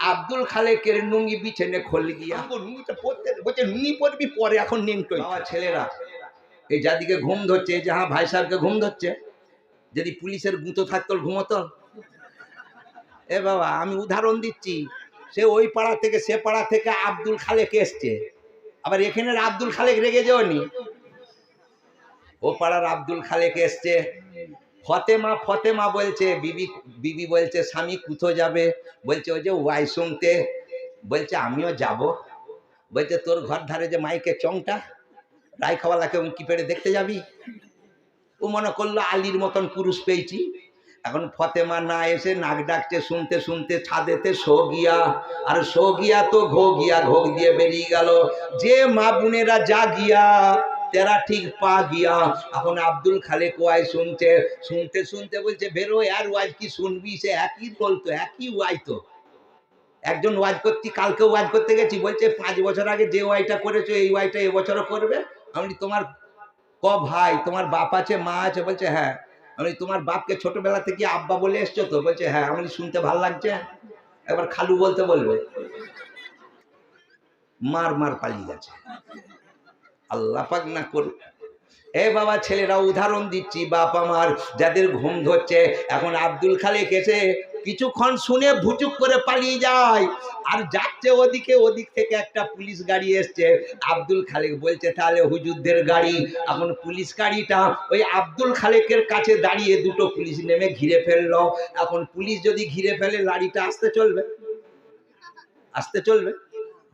আব্দুল খালেকের নুঙ্গি বিছেনে খোল গিয়া। নুঙ্গিটা পরতে। বলছে নুঙ্গি পরবি পরে এখন নেংটোই বাবা ছেলেরা। এই যাদিকে ঘুম ধরছে এই যে হ্যাঁ ভাই সাহেবকে ঘুম ধরছে যদি পুলিশের গুঁতো থাকতো ঘুমতো। এ বাবা আমি উদাহরণ দিচ্ছি সে ওই পাড়া থেকে সে পাড়া থেকে আব্দুল খালেক এসছে। আবার এখানের আব্দুল খালেক রেগে যাওনি। ও পাড়ার আব্দুল খালেক এসছে। ফতেমা ফতেমা বলছে, বিবি বিবি বলছে, স্বামী কুথো যাবে? বলছে, ওই যে ওয়াই শুনতে। বলছে, আমিও যাব। বলছে, তোর ঘর ধারে যে মাইকে চংটা রায় খাওয়ালাকে কি পেড়ে দেখতে যাবি? ও মনে করল, আলীর মতন পুরুষ পেয়েছি। এখন ফতেমা না এসে নাক ডাকছে, শুনতে শুনতে ছাদেতে শো গিয়া। আর শো গিয়া তো ঘো গিয়া ঘোগ দিয়ে বেরিয়ে গেল। যে মা বোনেরা যা গিয়া তেরা ঠিক পা গিয়া এখন আব্দুল খালেক ওয়াই শুনছে শুনতে শুনতে বলছে বেরো আর ওয়াজ কি শুনবি সে একই বলতো একই ওয়াই তো একজন ওয়াজ করছি কালকে ওয়াজ করতে গেছি, বলছে, পাঁচ বছর আগে যে ওয়াইটা করেছ, এই ওয়াইটা এবছরও করবে? আমি তোমার ক ভাই? তোমার বাপ আছে, মা আছে? বলছে হ্যাঁ। আমি তোমার বাপকে ছোটবেলা থেকে আব্বা বলে এসছো তো? বলছে হ্যাঁ। আমি শুনতে ভালো লাগছে? একবার খালু বলতে বলবে। মার মার পালিয়ে গেছে। আল্লাহ পাক না করুক এ বাবা ছেলেরা উদাহরণ দিচ্ছি, বাপ আমার যাদের ঘুম ধরছে, এখন আব্দুল খালেক এসে কিছুক্ষণ শুনে ভুচুক করে পালিয়ে যায়। আর যাচ্ছে ওদিকে, ওদিক থেকে একটা পুলিশ গাড়ি এসছে। আব্দুল খালেক বলছে, তাহলে হুজুরদের গাড়ি, এখন পুলিশ গাড়িটা ওই আব্দুল খালেকের কাছে দাঁড়িয়ে দুটো পুলিশ নেমে ঘিরে ফেলল। এখন পুলিশ যদি ঘিরে ফেলে, লাড়িটা আসতে চলবে? আসতে চলবে?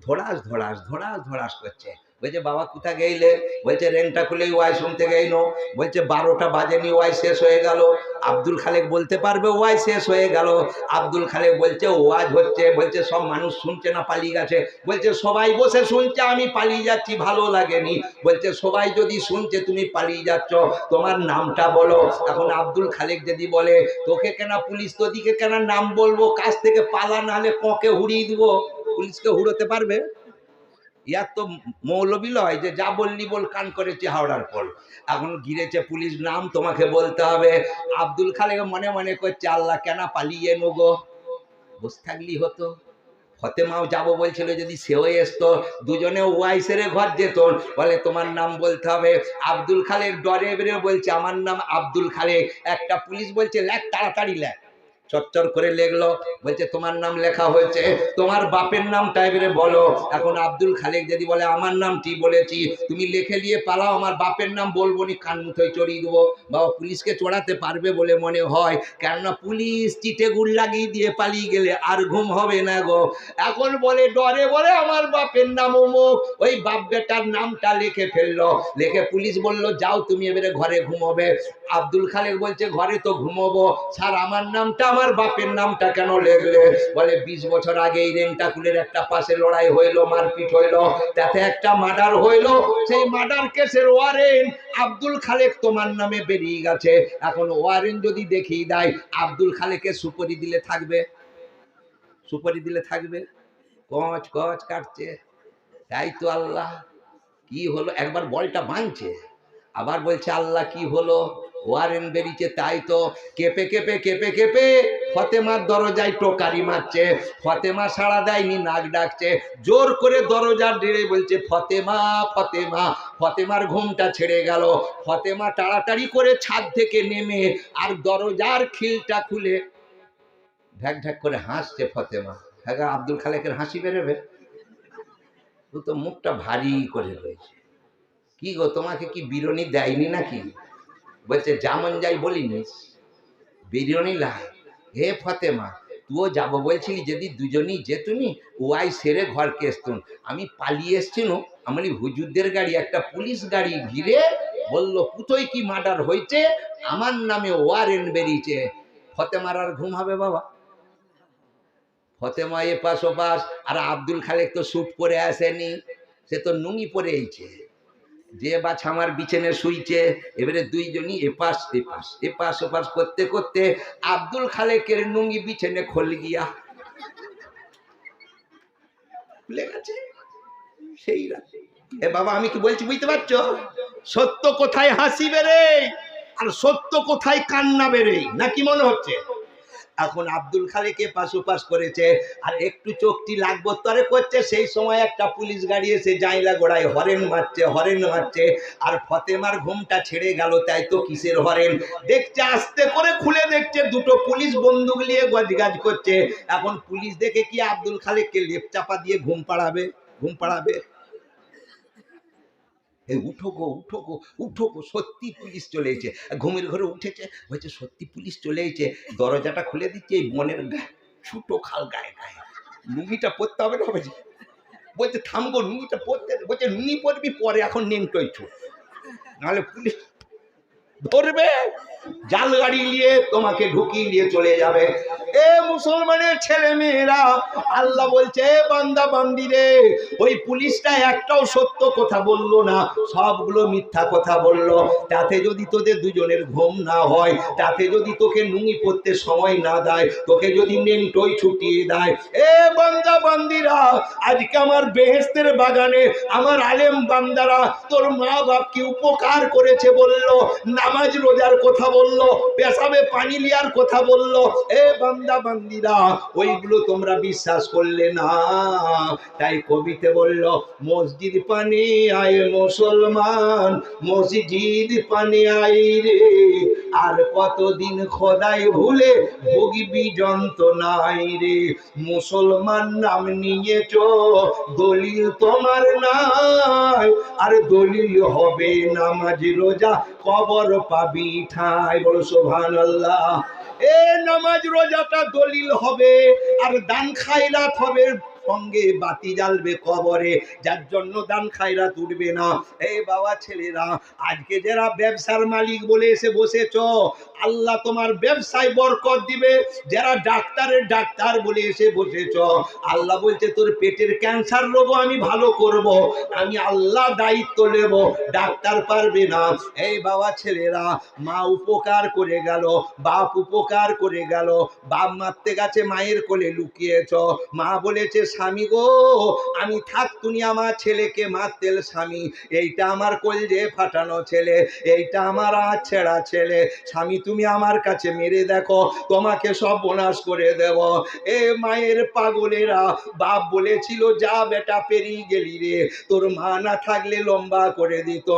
ধরাস ধরাস ধরাস ধরাস করছে। বলছে, বাবা, কোথা গেইলে? বলছে রেনটা খুলেই ওয়াই শুনতে গেইনো বলছে, বারোটা বাজেনি ওয়াই শেষ হয়ে গেল। আব্দুল খালেক বলতে পারবে ওয়াই শেষ হয়ে গেল। আব্দুল খালেক বলছে, ওয়াজ হচ্ছে, বলছে, সব মানুষ শুনছে না, পালিয়ে গেছে। বলছে, সবাই বসে শুনছে, আমি পালিয়ে যাচ্ছি, ভালো লাগেনি। বলছে, সবাই যদি শুনছে, তুমি পালিয়ে যাচ্ছ। তোমার নামটা বলো। এখন আব্দুল খালেক যদি বলে, তোকে কেন, পুলিশ তোদিকে কেন নাম বলব? কাছ থেকে পালা, নাহলে ককে হুড়িয়ে দিব। পুলিশকে হুড়োতে পারবে? ইয়ার তো মৌলবি লয় যে যা বললি বল, কান করেছি হাওড়ার পর এখন গিরেছে পুলিশ নাম, তোমাকে বলতে হবে। আব্দুল খালেক মনে মনে করছে, আল্লাহ কেন পালিয়ে নোগো বসে থাকলি হতো। ফতেমাও যাব বলছিল, যদি সেও এসতো, দুজনে ওয়াই সেরে ঘর যেত। বলে, তোমার নাম বলতে হবে। আব্দুল খালেক ডরে বেরে বলছে, আমার নাম আব্দুল খালেক। একটা পুলিশ বলছে, লেখ, তাড়াতাড়ি লেখ। চচ্চর করে লেখলো, বলছে, তোমার নাম লেখা হয়েছে, তোমার বাপের নাম টাইপের বলো। এখন আব্দুল খালেক যদি বলে, আমার নাম নামটি বলেছি? তুমি লিখে দিয়ে পালাও, আমার বাপের নাম বলব নি, কান মুঠোয় চড়িয়ে দেবো। বাবা পুলিশকে চড়াতে পারবে বলে মনে হয়, কেননা পুলিশ চিটে গুড় লাগিয়ে দিয়ে পালিয়ে গেলে আর ঘুম হবে না গো। এখন বলে, ডরে বলে আমার বাপের নাম অমুক। ওই বাপ বেটার নামটা লিখে ফেলল। লিখে পুলিশ বলল, যাও, তুমি এবারে ঘরে ঘুমোবে। আব্দুল খালেক বলছে, ঘরে তো ঘুমোবো। স্যার, আমার নামটা আমার বাপের নামটা কেন লেখলে? বলে, বিশ বছর আগে এই রেন্টাকুলের একটা পাশে লড়াই হইল, মারপিট হইল, তাতে একটা মার্ডার হইল। সেই মার্ডার কেসের ওয়ারেন্ট আব্দুল খালেক তোমার নামে বেরিয়ে গেছে। এখন ওয়ারেন্ট যদি দেখিয়ে দেয়, আব্দুল খালেকে সুপরি দিলে থাকবে? সুপরি দিলে থাকবে? কচ কচ কাটছে। তাই তো আল্লাহ, কি হলো? একবার বলটা ভাঙছে। আবার বলছে, আল্লাহ কি হলো? ওয়ারেন বেরিয়েছে তাই তো কেঁপে কেঁপে কেঁপে কেঁপে ফতেমার দরজায় টোকারি মারছে। ফতেমা সাড়া দেয়নি, নাক ডাকছে। জোর করে দরজার ডেড়ে বলছে, ফতেমা ফতেমা। ফতেমার ঘুমটা ছেড়ে গেল। ফতেমা তাড়াতাড়ি করে ছাদ থেকে নেমে আর দরজার খিলটা খুলে ঢ্যাক ঢ্যাক করে হাসছে ফতেমা। হ্যাঁ আব্দুল খালেকের হাসি বেরোবে? তো মুখটা ভারী করে রয়েছে। কি গো, তোমাকে কি বিরনি দেয়নি নাকি? বলছে যেমন যাই বলিনিস বিরিয়ানি লাই হে ফতেমা তুইও যাব বলছিলি যদি দুজনই যেতুনি, ওয়াই সেরে ঘরকে এসতুন। আমি পালিয়ে এসছিল আমি হুজুরদের গাড়ি, একটা পুলিশ গাড়ি ঘিরে বলল কোথায় কি মার্ডার হয়েছে আমার নামে ওয়ারেন্ট বেরিয়েছে। ফতেমার আর ঘুম হবে বাবা। ফতেমা ও পাশ আর আব্দুল খালেক তো স্যুট পরে আসেনি, সে তো নুঙ্গি পরে এইছে যে বাছা আমার বিছানে শুইছে, এবারে দুইজনই এপাশ এপাশ এপাশ ওপাশ করতে করতে আব্দুল খালেকের নুঙ্গি বিছানে খোল গিয়া খুলে গেছে। সেই রাতে এ বাবা, আমি কি বলছি বুঝতে পারছ? সত্য কোথায় হাসি বেড়ে আর সত্য কোথায় কান্না বেড়ে না কি মনে হচ্ছে? এখন আব্দুল খালেকে পাশোপাশ করেছে, আর একটু চোখটি লাগবো, তরে করছে সেই সময় একটা পুলিশ গাড়ি এসে জাইলা গোড়ায় হরেন মারছে হরেন মারছে, আর ফতেমার ঘুমটা ছেড়ে গেল, তাই তো কিসের হরেন? দেখছে, আস্তে করে খুলে দেখছে, দুটো পুলিশ বন্দুক নিয়ে গজগাজ করছে। এখন পুলিশ দেখে কি আব্দুল খালেককে লেপ চাপা দিয়ে ঘুম পাড়াবে ঘুম পাড়াবে? উঠো গো উঠো গো উঠো গো, সত্যি পুলিশ চলে এসেছে। ঘুমের ঘরে উঠেছে, বলছে, সত্যি পুলিশ চলে এসেছে। দরজাটা খুলে দিচ্ছে, এই বনের ছোটো খাল গায়ে গায়ে। লুঙ্গিটা পরতে হবে না বলছে বলছে থামবো লুঙ্গিটা পরতে। বলছে, লুঙ্গি পরবি, পরে এখন নেংটোই ছো নাহলে পুলিশ ধরবে। জাল গাড়ি নিয়ে তোমাকে ঢুকিয়ে নিয়ে চলে যাবে। এ মুসলমানের ছেলে মেয়েরা আল্লাহ বলছে বান্দা, বান্দি রে, ওই পুলিশটা একটাও সত্য কথা বলল না, সবগুলো মিথ্যা কথা বলল। তাতে যদি তোদের দুজনের ঘুম না হয়, তাতে যদি তোকে নুঙি পড়তে সময় না দেয়, তোকে যদি নেংটোই ছুটিয়ে দেয়, এ বান্দা, বান্দিরা, আজকে আমার বেহেস্তের বাগানে আমার আলেম বান্দারা তোর মা বাপকে উপকার করেছে বলল, নামাজ রোজার কথা বলল, পেশাবে পানি লিয়ার কথা বলল। এ বান্দা, বান্দিরা, ওইগুলো তোমরা বিশ্বাস করলে না। তাই কবিতে বলল, মসজিদ পানি আয় মুসলমান, মসজিদ পানি আই রে। আর কতদিন খোদাই ভুলে ভুগবি যন্ত্রণাই রে। মুসলমান নাম নিয়েছ, দলিল তোমার নাই। আর দলিল হবে নামাজ, রোজা কবর পাবি ঠাই, বলো সোভান আল্লাহ এ নামাজ রোজাটা দলিল হবে, আর দান খাইরাত হবে, সঙ্গে বাতি জ্বালবে কবরে, যার জন্য দান খায়রাত উঠবে না। এই বাবা ছেলেরা, আজকে যারা ব্যবসার মালিক বলে এসে বসেছ আল্লাহ তোমার ব্যবসায় বরকত দিবে। যারা ডাক্তারের ডাক্তার বলে এসে বসেছ, আল্লাহ বলছে, তোর পেটের ক্যান্সার রোগও আমি ভালো করব। আমি আল্লাহ দায়িত্ব নেব। ডাক্তার পারবে না। এই বাবা ছেলেরা মা উপকার করে গেল, বাপ উপকার করে গেল। বাপ মারতে গেছে, মায়ের কোলে লুকিয়েছ। মা বলেছে, স্বামী গো, আমি থাক তুমি আমার ছেলেকে মারতেল স্বামী। এইটা আমার কলজে ফাটানো ছেলে, এইটা আমার আজ ছেঁড়া ছেলে। স্বামী, তুমি আমার কাছে মেরে দেখো, তোমাকে সব বোনাস করে দেব। এ মায়ের পাগলেরা, বাপ বলেছিল, যা বেটা পেরিয়ে গেলি রে, তোর মা না থাকলে লম্বা করে দিত।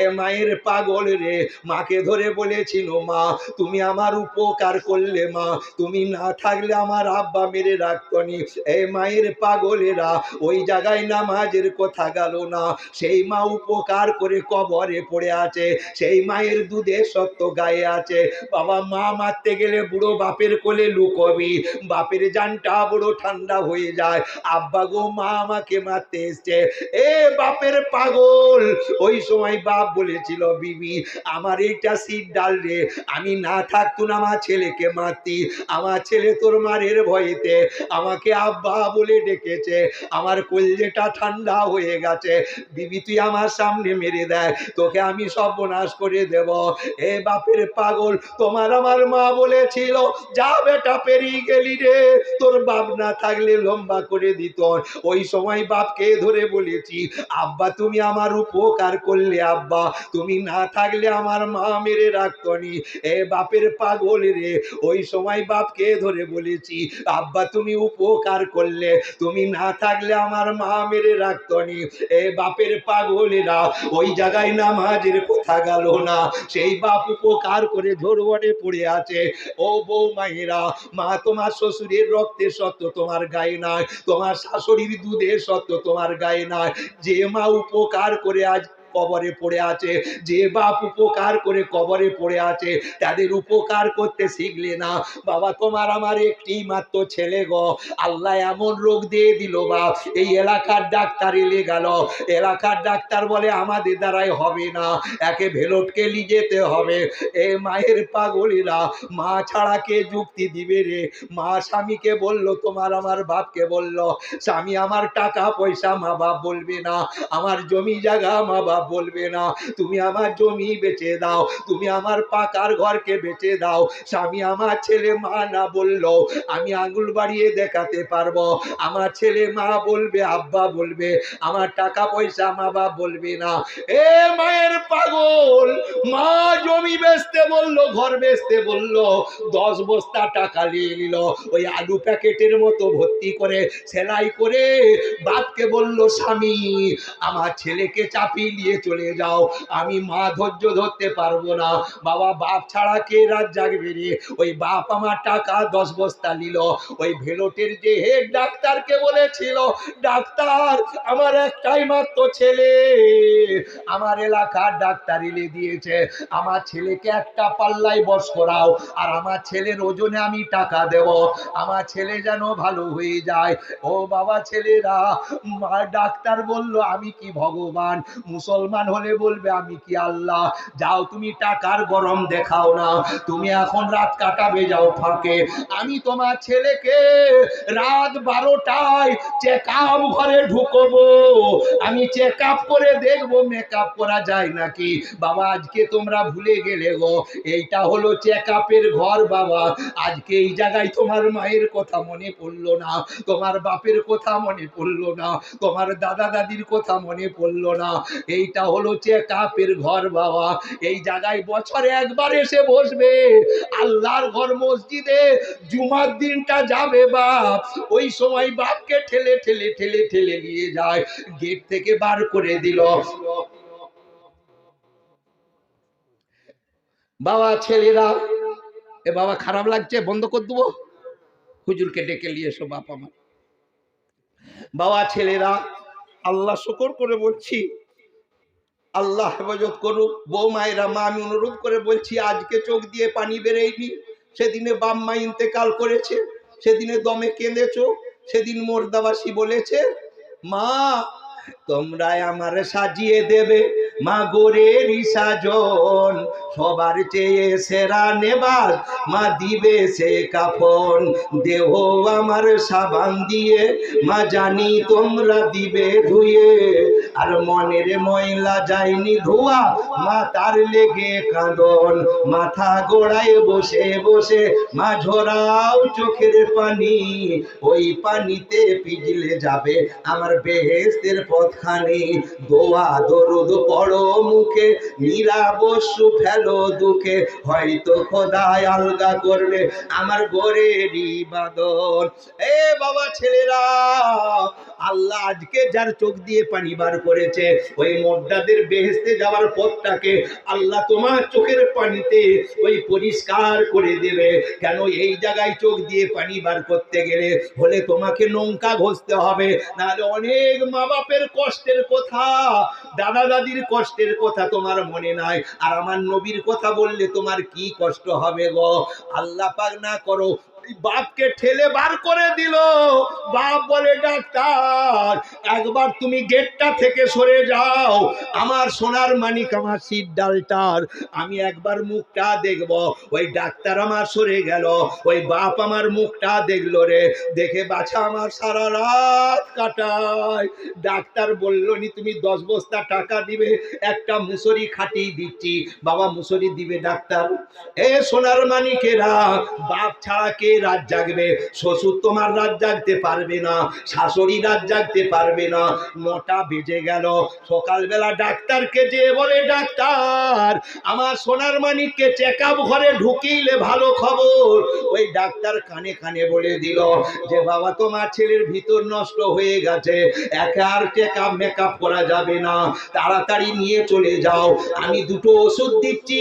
এ মায়ের পাগল রে, মাকে ধরে বলেছিল, মা, তুমি আমার উপকার করলে, মা, তুমি না থাকলে আমার আব্বা মেরে রাখতনি এ মায়ের পাগলেরা, ওই জায়গায় নামাজের কথা গেল না। সেই মা উপকার করে কবরে পড়ে আছে, সেই মায়ের দুধে সত্য গায়ে আছে। বাবা মা মারতে গেলে বুড়ো বাপের কোলে লুকবি, বাপের জানটা বড় ঠান্ডা হয়ে যায়। আব্বা গো, মা আমাকে মারতে এসছে। এ বাপের পাগল! ওই সময় বাপ বলেছিল, বিবি, আমার এইটা সিট ডাল রে, আমি না থাকতুন আমার ছেলেকে মারতি। আমার ছেলে তোর মারের ভয়েতে আমাকে আব্বা বলে ডেকেছে। আমার কলজেটা ঠান্ডা হয়ে গেছে। বিবি, তুই আমার সামনে মেরে দেয়। তোকে আমি সর্বনাশ করে দেব। এ বাপের পাগল, তোমার আমার মা বলেছিল, যা বেটা পেরিয়ে গেলি রে। তোর বাপ না থাকলে লম্বা করে দিত। ওই সময় বাপকে ধরে বলেছি, আব্বা, তুমি আমার উপকার করলে, আব্বা। তুমি না থাকলে আমার মা মেরে রাখতনি এ বাপের পাগল রে, ওই সময় বাপকে ধরে বলেছি, আব্বা, তুমি উপকার করলে। তুমি না থাকলে আমার মা মেরে রাখতনি এ বাপের পাগলেরা ওই জায়গায় নামাজের কথা গেল না। সেই বাপ উপকার করে ঝোরবনে পড়ে আছে। ও বউ মায়েরা মা তোমার শ্বশুরের রক্তের সত্য তোমার গায়ে নয় তোমার শাশুড়ির দুধের সত্য তোমার গায়ে নয় যে মা উপকার করে আজ কবরে পড়ে আছে। যে বাপ উপকার করে কবরে পড়ে আছে, তাদের উপকার করতে শিখলে না। বাবা, তোমার আমার একটি মাত্র ছেলে গো। আল্লাহ এমন রোগ দিয়ে দিল বাপ এই এলাকার ডাক্তার এলে গেল। এলাকার ডাক্তার বলে, আমাদের দ্বারাই হবে না। একে ভেলোটকে নিয়ে যেতে হবে। এ মায়ের পাগলিরা, মা ছাড়া কে যুক্তি দিবে রে? মা স্বামীকে বলল, তোমার আমার বাপকে বলল, স্বামী, আমার টাকা পয়সা মা বাপ বলবে না। আমার জমি জায়গা মা বাপ বলবে না। তুমি আমার জমি বেচে দাও, তুমি আমার পাকার ঘরকে বেচে দাও। স্বামী আমার ছেলে মা না বলল, আমি আঙুল বাড়িয়ে দেখাতে পারব। আমার ছেলে মা বলবে, আব্বা বলবে, আমার টাকা পয়সা মা বাপ বলবে না। এ মায়ের পাগল, মা জমি বেচতে বলল, ঘর বেচতে বলল, দশ বস্তা টাকা নিয়ে নিল। ওই আলু প্যাকেটের মতো ভর্তি করে, সেলাই করে বাপকে বলল, স্বামী, আমার ছেলেকে চাপিয়ে নিয়ে চলে যাও। আমি মা ধৈর্য ধরতে পারব না। বাবা, বাপ ছাড়া কে রাত জাগবে রে? ওই বাপ আমার টাকা দশ বস্তা নিল। ওই ভেলোটের যে হেড ডাক্তারকে বলেছিল, ডাক্তার, আমার একটাই মাত্র ছেলে। আমার এলাকার ডাক্তার এলে দিয়েছে, আমার ছেলেকে একটা পাল্লাই বস করাও, আর আমার ছেলের ওজনে আমি টাকা দেব। আমার ছেলে যেন ভালো হয়ে যায়। ও বাবা ছেলেরা ডাক্তার বলল, আমি কি ভগবান? মুসলমান হলে বলবে, আমি কি আল্লাহ? যাও তুমি টাকার গরম দেখাও না। তুমি এখন রাত কাটাবে, যাও ফাঁকে। আমি তোমার ছেলেকে রাত বারোটায় চেক আপ ঘরে ঢুকবো। আমি চেক আপ করে দেখব মেকআপ করা যায় নাকি? বাবা, আজকে তোমরা ভুলে গেলে গো। এইটা হলো চেক আপের ঘর, বাবা। আজকে এই জায়গায় তোমার মায়ের কথা মনে পড়ল না। তোমার বাপের কথা মনে পড়ল না। তোমার দাদা দাদির কথা মনে পড়ল না। এইটা হলো চেক কাপের ঘর বাবা। এই জায়গায় বছরে একবার এসে বসবে। আল্লাহর ঘর মসজিদে জুমার দিনটা যাবে বাপ। ওই সময় বাপকে ঠেলে ঠেলে ঠেলে ঠেলে নিয়ে যায়। গেট থেকে বার করে দিল। বাবা, ছেলেরা, এ বাবা খারাপ লাগছে? বন্ধ করে দেবো। হুজুরকে ডেকে নিয়ে এসো বাপ আমার। বাবা, ছেলেরা, আল্লাহ শুকর করে বলছি আল্লাহ হেফাজত করুক বউ মায়েরা মা, আমি অনুরোধ করে বলছি, আজকে চোখ দিয়ে পানি বেরেইনি সেদিনে বাম্মা ইন্তেকাল করেছে, সেদিনে দমে কেঁদেছ, সেদিন মোর্দাবাসী বলেছে, মা তোমরা আমারে সাজিয়ে দেবে, মা গোরের সাজন সবার চেয়ে সেরা নেবার মা দিবে সে কাফন। দেহ আমার সাবান দিয়ে মা জানি তোমরা দিবে ধুয়ে। আর মনের ময়লা যায়নি ধোয়া, মা তার লেগে কাঁদন। মাথা গোড়ায় বসে বসে মা ঝরাও চোখের পানি। ওই পানিতে পিজলে যাবে আমার বেহেস্তের পথখানি। দোয়া দরুদ পড়ো মুখে, নিরাবস্যু ফেলো দুঃখে, হয়তো খোদায় আলগা করবে আমার গোরের ইবাদত। এ বাবা ছেলেরা, আল্লাহ আজকে যার চোখ দিয়ে পানি বার করেছে, ওই মোড্ডাদের বেহেস্তে যাওয়ার পথটাকে আল্লাহ তোমার চোখের পানিতে ওই পরিষ্কার করে দেবে। কেন এই জায়গায় চোখ দিয়ে পানি বার করতে গেলে হলে তোমাকে নৌকা ঘষতে হবে, নাহলে অনেক মা বাপের কষ্টের কথা দাদা দাদির কষ্টের কথা তোমার মনে নাই। আর আমার নবীর কথা বললে তোমার কি কষ্ট হবে গো? আল্লাহ পাক না করো বাপকে ঠেলে বার করে দিল। বাপ বলে, ডাক্তার, একবার তুমি গেটটা থেকে সরে যাও। আমার সোনার মানিক, আমার সিট ডালটার, আমি একবার মুখটা দেখব। ওই ডাক্তার আমার সরে গেল, ওই বাপ আমার মুখটা দেখল রে। দেখে বাছা আমার সারা রাত কাটায়। ডাক্তার বলল, নি, তুমি দশ বস্তা টাকা দিবে, একটা মুসরি খাটিয়ে দিচ্ছি। বাবা, মুসরি দিবে ডাক্তার। এ সোনার মানিকেরা, বাপ ছাড়া কে রাত জাগবে। শ্বশুর তোমার রাত জাগতে পারবে না, শাশুড়ি রাত জাগতে পারবে না। নটা বেজে গেল, সকালবেলা ডাক্তারকে যে বলে, ডাক্তার, আমার সোনার মানিককে চেক আপ ঘরে ঢুকিলে ভালো খবর। ওই ডাক্তার কানে কানে বলে দিল, যে বাবা, তোমার ছেলের ভিতর নষ্ট হয়ে গেছে। একে আর চেক আপ মেকআপ করা যাবে না। তাড়াতাড়ি নিয়ে চলে যাও। আমি দুটো ওষুধ দিচ্ছি,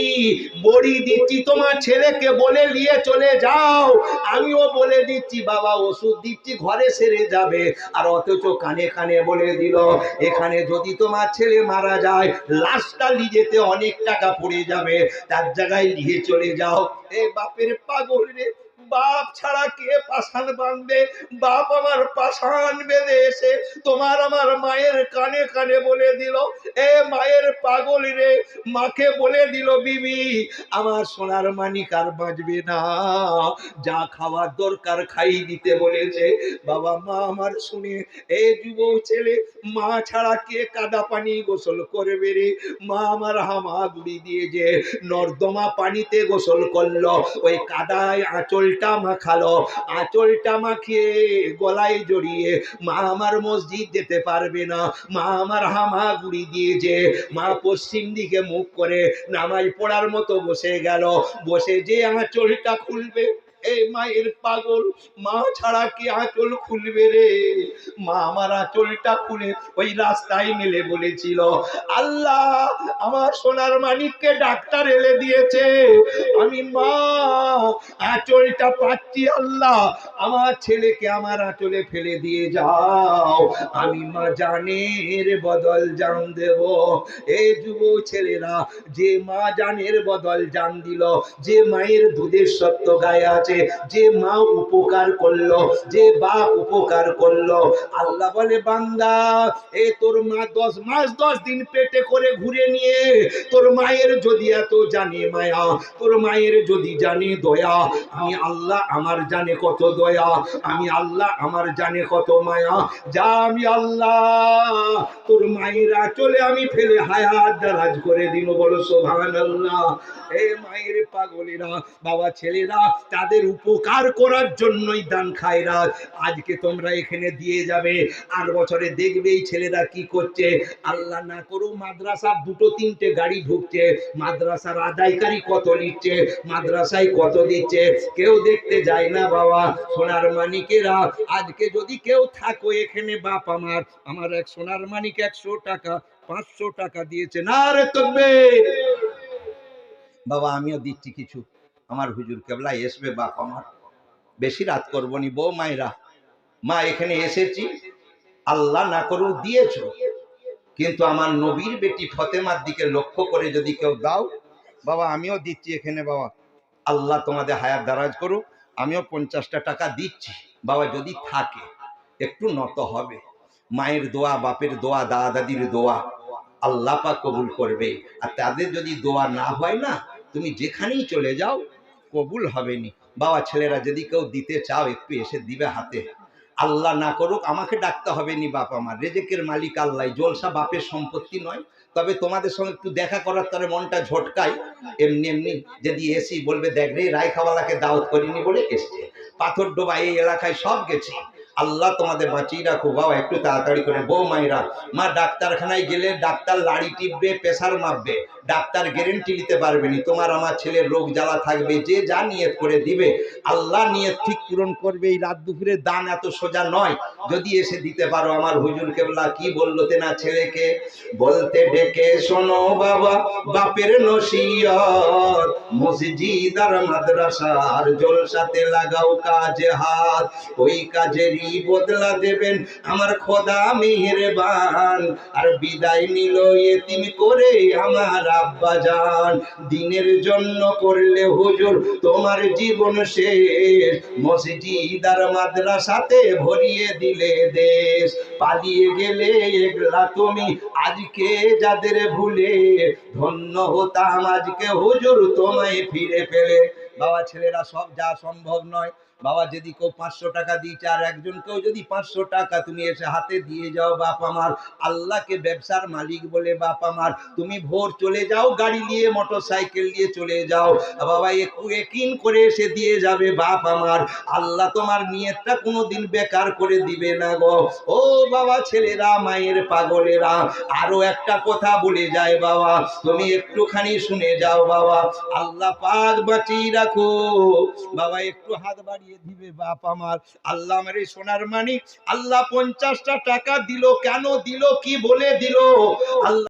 বড়ি দিচ্ছি, তোমার ছেলেকে বলে নিয়ে চলে যাও। আমিও বলে দিচ্ছি, বাবা ওষুধ দিচ্ছি, ঘরে সেরে যাবে। আর অথচ কানে কানে বলে দিল, এখানে যদি তোমার ছেলে মারা যায়, লাশটা লিজেতে অনেক টাকা পড়ে যাবে। তার জায়গায় নিয়ে চলে যাও। এ বাপের পাগল রে। বাপ ছাড়া কে পাষাণ বাঁধবে? বাপ আমার পাষাণ বেঁধে এসে তোমার আমার মায়ের কানে কানে বলে দিল, এ মায়ের পাগল রে, মাকে বলে দিল বিবি, আমার সোনার মানিক আর বাঁচবে না। যা খাওয়ার দরকার খাই দিতে বলেছে। বাবা মা আমার শুনে, এ যুবক ছেলে, মা ছাড়া কে কাদা পানি গোসল করবে রে? মা আমার হামাগুড়ি দিয়ে যে নর্দমা পানিতে গোসল করল, ওই কাদায় আঁচলটা মাখালো, আঁচলটা মাখিয়ে গলায় জড়িয়ে, মা আমার মসজিদ যেতে পারবে না। মা আমার হামাগুড়ি দিয়ে যে মা পশ্চিম দিকে মুখ করে নামাজ পড়ার মতো বসে গেল। বসে যে আঁচলটা খুলবে এই মায়ের পাগল, মা ছাড়া কি আঁচল খুলবে রে? মা আমার আঁচলটা খুলে ওই রাস্তায় মেলে বলেছিল, আল্লাহ, আমার সোনার মানিককে ডাক্তার এলে দিয়েছে। আমি মা, আঁচলটা পাচ্ছি, আল্লাহ। আমার ছেলেকে আমার আঁচলে ফেলে দিয়ে যাও। আমি মা জানের বদল জান দেব। এই যুব ছেলেরা, যে মা জানের বদল জান দিল, যে মায়ের দুধের সত্য গায়ে আছে যে মা উপকার করল, যে বাপ উপকার করল। আল্লাহ বলে, বান্দা, এ তোর মা দশ মাস দশ দিন পেটে করে ঘুরে নিয়ে, তোর মায়ের যদি এত জানে মায়া, তোর মায়ের যদি জানে দয়া, আমি আল্লাহ আমার জানে কত দয়া, আমি আল্লাহ আমার জানে কত মায়া। যা আমি আল্লাহ, তোর মায়েরা চলে আমি ফেলে হায়াত দারাজ করে দিন বলো সোভান আল্লাহ এ মায়ের পাগলেরা, বাবা ছেলেরা, তাদের উপকার করার জন্যই দান খায়রা আজকে তোমরা এখানে দিয়ে যাবে। আর বছরে দেখবে এই ছেলেরা কি করছে। আল্লাহ না করো মাদ্রাসা দুটো তিনটে গাড়ি ঢুকছে। মাদ্রাসার আদায়কারী কত নিচ্ছে? মাদ্রাসায় কত দিচ্ছে? কেউ দেখতে যায় না বাবা। সোনার মানিকেরা, আজকে যদি কেউ থাকো এখানে বাপ আমার আমার এক সোনার মানিক একশো টাকা, পাঁচশো টাকা দিয়েছে। না রে তকবে বাবা, আমিও দিচ্ছি কিছু। আমার হুজুর কেবলা এসবে বাপ আমার। বেশি রাত করব নি বউ মায়েরা। মা, এখানে এসেছি। আল্লাহ না করুক দিয়েছ। কিন্তু আমার নবীর বেটি ফতেমার দিকে লক্ষ্য করে যদি কেউ দাও, বাবা, আমিও দিচ্ছি এখানে বাবা। আল্লাহ তোমাদের হায়াত দারাজ করুক। আমিও পঞ্চাশটা টাকা দিচ্ছি। বাবা, যদি থাকে, একটু নত হবে। মায়ের দোয়া, বাপের দোয়া দাদা দাদির দোয়া আল্লাহ পাক কবুল করবে। আর তাদের যদি দোয়া না হয় না, তুমি যেখানেই চলে যাও কবুল হবেনি। বাবা ছেলেরা যদি কেউ দিতে চাও, একটু এসে দিবে হাতে। আল্লাহ না করুক, আমাকে ডাকতে হবে নি বাপ আমার। রেজেকের মালিক আল্লাহ জলসা বাপের সম্পত্তি নয়। তবে তোমাদের সঙ্গে একটু দেখা করার তরে মনটা ঝটকায়। এমনি এমনি যদি এসি বলবে, দেখ রে, রায়খাওয়ালাকে দাওয়াত করিনি বলে এসছে। পাথর ডোবা এই এলাকায় সব গেছে। আল্লাহ তোমাদের বাঁচিয়ে রাখো বাবা, একটু তাড়াতাড়ি করে বউ মায়েরা মা ডাক্তারখানায় গেলে ডাক্তার লাড়ি টিপবে প্রেশার মাপবে। ডাক্তার গ্যারেন্টি নিতে পারবে নি তোমার আমার ছেলের রোগ জ্বালা থাকবে, যে যা নিয়ত করে দিবে, আল্লাহ নিয়ত ঠিক পূরণ করবে। এই রাত দুপুরের দান এত সোজা নয়। যদি এসে দিতে পারো, আমার হুজুর কেবলা কি বলল তেনা ছেলেকে? বলতে ডেকে শোনো বাবা, বাপের নসিয়ত মসজিদ আর মাদ্রাসার জলসাতে লাগাও কাজে হাত। ওই কাজেরই বদলা দেবেন আমার খোদা মেহেরবান। আর বিদায় নিল এতিম করে আমার আব্বা যান দিনের জন্য করলে হুজুর তোমার জীবন শেষ। মসজিদ আর মাদ্রাসাতে ভরিয়ে দিলে দেশ। পালিয়ে গেলে এগলা তুমি আজকে যাদের ভুলে, ধন্য হতাম আজকে হুজুর তোমায় ফিরে পেলে। বাবা ছেলেরা সব যা সম্ভব নয় বাবা, যদি কেউ পাঁচশো টাকা দিয়েছে আর একজনকেও যদি পাঁচশো টাকা তুমি এসে হাতে দিয়ে যাও, বাপ আমার, আল্লাহকে ব্যবসার মালিক বলে, বাপ আমার, তুমি ভোর চলে যাও, গাড়ি নিয়ে মোটর সাইকেল নিয়ে চলে যাও। বাবা একিন করে এসে দিয়ে যাবে, বাপ আমার। আল্লাহ তোমার নিয়তটা কোনোদিন বেকার করে দিবে না গো। ও বাবা, ছেলেরা, মায়ের পাগলেরা, আরও একটা কথা বলে যায় বাবা, তুমি একটুখানি শুনে যাও বাবা। আল্লাহ পাক বাঁচিয়ে রাখো। বাবা, একটু হাত বাড়িয়ে দিবে, বাপ আমার। আল্লাহ আমার এই সোনার মানিক। আল্লাহ পঞ্চাশটা টাকা দিল। কেন দিল? কি বলে দিল? আল্লাহ